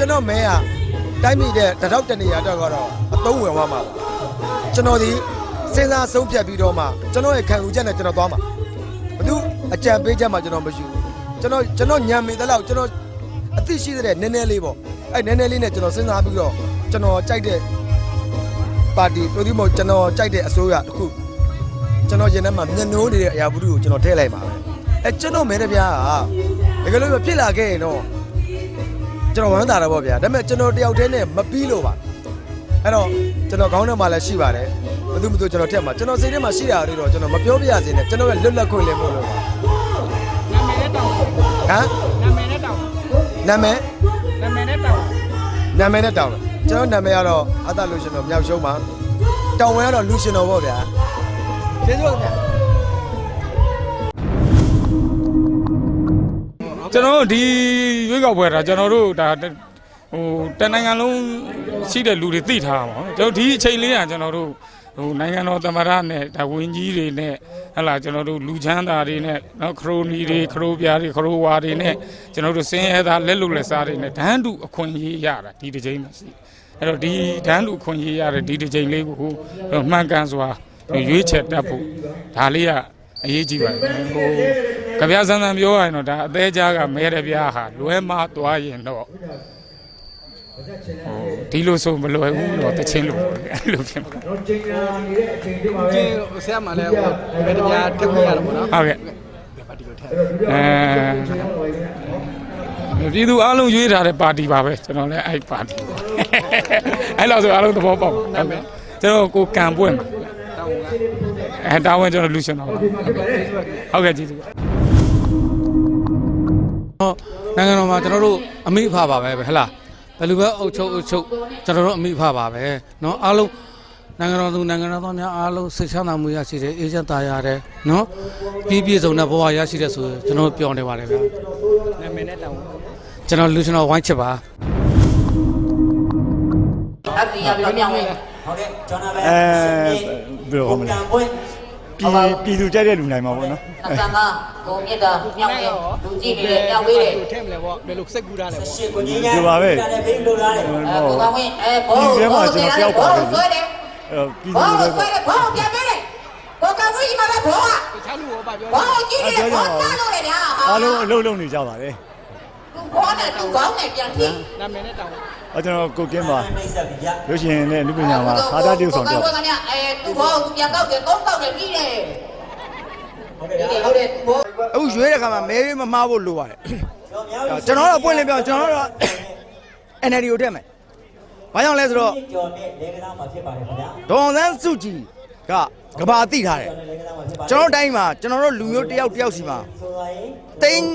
ကျွန်တော်မဲကတိုင်းပြည်တဲ့တရောက်တနေရတော့ကတော့အသုံးဝင်သွားမှာပါကျွန်တော်ဒီစဉ်းစားဆုံးဖြတ်ပြီးတော့မှကျွန်တော်ရဲ့ခံယူချက်နဲ့ကျွန်တော်သွားမှာဘသူအကြံပေးချက်မှကျွန်တော်မရှိဘူးကျွန်တော်ကျွန်တော်ညံမိတဲ့လောက်ကျွန်တော်အသိရှိတဲ့နည်းနည်းလေးပေါ့အဲ့နည်းနည်းလေးနဲ့ကျွန်တော်စဉ်းစားပြီးတော့ကျွန်တော်ကြိုက်တဲ့ပါတီတို့ဒီမို့ကျွန်တော်ကြိုက်တဲ့အစိုးရတစ်ခုကျွန်တော်ရင်ထဲမှာမျက်နှိုးနေတဲ့အရာဘူးကိုကျွန်တော်ထည့်လိုက်ပါပဲအဲကျွန်တော်မဲတဲ့ဗျာတကယ်လို့ဖြစ်လာခဲ့ရင်တော့ ကျွန်တော်ဝမ်းသာတယ်ပေါ့ဗျာဒါပေမဲ့ကျွန်တော်တယောက်တည်းနဲ့မပြီးလို့ပါအဲ့တော့ကျွန်တော်ခေါင်းထဲမှာလည်းရှိပါတယ်ဘယ်သူမှမသူကျွန်တော်ထက်မှာကျွန်တော်စိတ်ထဲမှာရှိတာတွေတော့ကျွန်တော်မပြောပြရစေနဲ့ကျွန်တော်ရဲ့လွတ်လပ်ခွင့်လည်းမဟုတ်လို့ပါနာမည်နဲ့တောင်းဟမ်နာမည်နဲ့တောင်းနာမည်နာမည်နဲ့တောင်းနာမည်နဲ့တောင်းတယ်ကျွန်တော်နာမည်ကတော့အသက်လူရှင်တော်မြောက်ရှုံးပါတောင်းဝင်ကတော့လူရှင်တော်ပေါ့ဗျာကျေးဇူးပါဗျာ ကျွန်တော်တို့ဒီရွေးကောက်ပွဲတာကျွန်တော်တို့ဒါဟိုတနိုင်ငံလုံးရှိတဲ့လူတွေသိထားပါဘောကျွန်တော်ဒီအချိန်လေးကကျွန်တော်တို့ဟိုနိုင်ငံတော်သမ္မတနဲ့ဒါဝင်းကြီးတွေနဲ့ဟလာကျွန်တော်တို့လူချမ်းသာတွေနဲ့နော်ခရိုနီတွေခရိုပြားတွေခရိုဝါတွေနဲ့ကျွန်တော်တို့စင်းရဲသားလက်လုံလက်စားတွေနဲ့ဒန်းတူအခွင့်အရေးရတာဒီတစ်ချိန်မှာရှိအဲ့တော့ဒီဒန်းတူအခွင့်အရေးရတဲ့ဒီတစ်ချိန်လေးကိုဟိုမှန်ကန်စွာရွေးချယ်တတ်ဖို့ဒါလေးကအရေးကြီးပါတယ်ဟို ကြပြဆန်းဆန်းပြောရရင်တော့ဒါအသေးကြားကမဲတဲ့ပြားဟာလွဲမသွားရင်တော့ဟိုဒီလိုဆိုမလွယ်ဘူးတော့တချင်းလို့အဲ့လိုဖြစ်မှာကျင်းဆရာမလည်းဟိုဘယ်တရားတက်ခွင့်ရတော့ဗောနော်ဟုတ်ကဲ့ပါတီကိုထည့်အဲပြည်သူအားလုံးရွေးထားတဲ့ပါတီပါပဲကျွန်တော်လည်းအဲ့ပါတီပါအဲ့လိုဆိုအားလုံးသဘောပေါက်ပါဟုတ်ကဲ့ကျွန်တော်ကိုကံပွင့်ပါတောင်းကအဲတာဝန်ကျွန်တော်လူရှင်တော့ပါဟုတ်ကဲ့ကျေးဇူးပါ နိုင်ငံတော်မှာကျွန်တော်တို့အမိအဖပါပဲပဲဟလားဘယ်လိုပဲအုပ်ချုပ်အုပ်ချုပ်ကျွန်တော်တို့အမိအဖပါပဲเนาะအားလုံးနိုင်ငံတော်သူနိုင်ငံတော်သားများအားလုံးစိတ်ချမ်းသာမှုရရှိတယ်အေးချမ်းသာရတယ်เนาะပြည်ပြည့်စုံတဲ့ဘဝရရှိတဲ့ဆိုရင်ကျွန်တော်တို့ပြောနေပါတယ်ဗျာ နာမည်နဲ့တောင်း ကျွန်တော်လူကျွန်တော်ဝိုင်းချစ်ပါ အပြည့်ရပြီးတော့မြောင်းမယ် ဟုတ်ကဲ့ကျွန်တော်ပဲ အဲဘယ်လိုခေါ်မလဲ ကံ ပွင့်ပြည်ပြည်သူကြိုက်တဲ့လူနိုင်မှာပေါ့နော်အဆန်ကဘုံမြစ်တာမြောင်းမယ်လူကြည့်နေတယ်မြောင်းပေးတယ်ထည့်မလဲဗောဘယ်လိုစက်ကူတာလဲဗောရှေ့ကိုကြီးရတယ်ဘေးလိုလားတယ်အဲဘုံကဝင်အဲဘုံဘုံဆွဲတယ်ဘုံဆွဲတယ်အဲ့တော့ပြည်ဘုံသူတွေဆွဲတယ်ဘုံပြန်ပေးတယ်ဘုံကဝင်ကြီးမှာပဲဘုံကတခြားလူရောပါပြောဘုံကြည့်နေတယ်ဘုံတားလို့လေဗျာအားလုံးအလုပ်လုပ်နေကြပါတယ် သူဘုံနဲ့သူကောင်းနဲ့ပြန်ထိနာမည်နဲ့တောင်းအဲကျွန်တော်ကိုကင်းပါမိတ်ဆက်ပြီးရရုပ်ရှင်နဲ့အနုပညာမှာဟာတာတူဆောင်တော့ဘုံကလည်းအဲသူဘုံသူပြန်ကောက်တယ်ကုန်းကောက်တယ်ပြီးတယ်ဟုတ်ကဲ့ဗျာဟုတ်တယ်ဘုံအခုရွေးတဲ့ခါမှာမဲမမှားဖို့လိုပါတယ်ကျွန်တော်မြောက်ကျွန်တော်တော့ပွင့်လင်းပြောကျွန်တော်တော့ NLD ကိုတက်မယ်ဘာကြောင့်လဲဆိုတော့ကျော်နဲ့လေကစားမှာဖြစ်ပါတယ်ခင်ဗျာဒေါ်အောင်ဆန်းစုကြည်ကကဘာသိထားတယ်လေကစားမှာဖြစ်ပါတယ်ကျွန်တော်တို့တိုင်းမှာကျွန်တော်တို့လူမျိုးတစ်ယောက်တစ်ယောက်စီမှာဆိုပါရင်တိန်း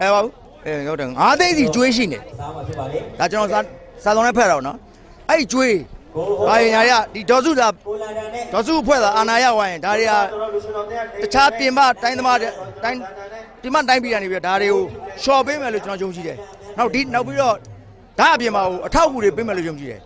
အဲပါဘူး အဲဟုတ်တယ်ငါးသိန်းစီကျွေးရှိနေတယ်စားမှာဖြစ်ပါလေဒါကျွန်တော်စာစာလုံးနဲ့ဖက်တော့နော်အဲ့ဒီကျွေးကိုဘာရင်ညာရဒီဒေါ်စုသာကိုလာတာနဲ့ဒေါ်စုအဖွဲ့သာအာနာရဝိုင်းဒါတွေကကျွန်တော်လူရှင်တော်တဲ့တခြားပြင်ပတိုင်းသမားတွေတိုင်းဒီမှတိုင်းပြည်ကနေပြီးတော့ဒါတွေကိုရှော့ပေးမယ်လို့ကျွန်တော်ယုံကြည်တယ်နောက်ဒီနောက်ပြီးတော့ဒါအပြင်မှာဟိုအထောက်အကူတွေပေးမယ်လို့ယုံကြည်တယ်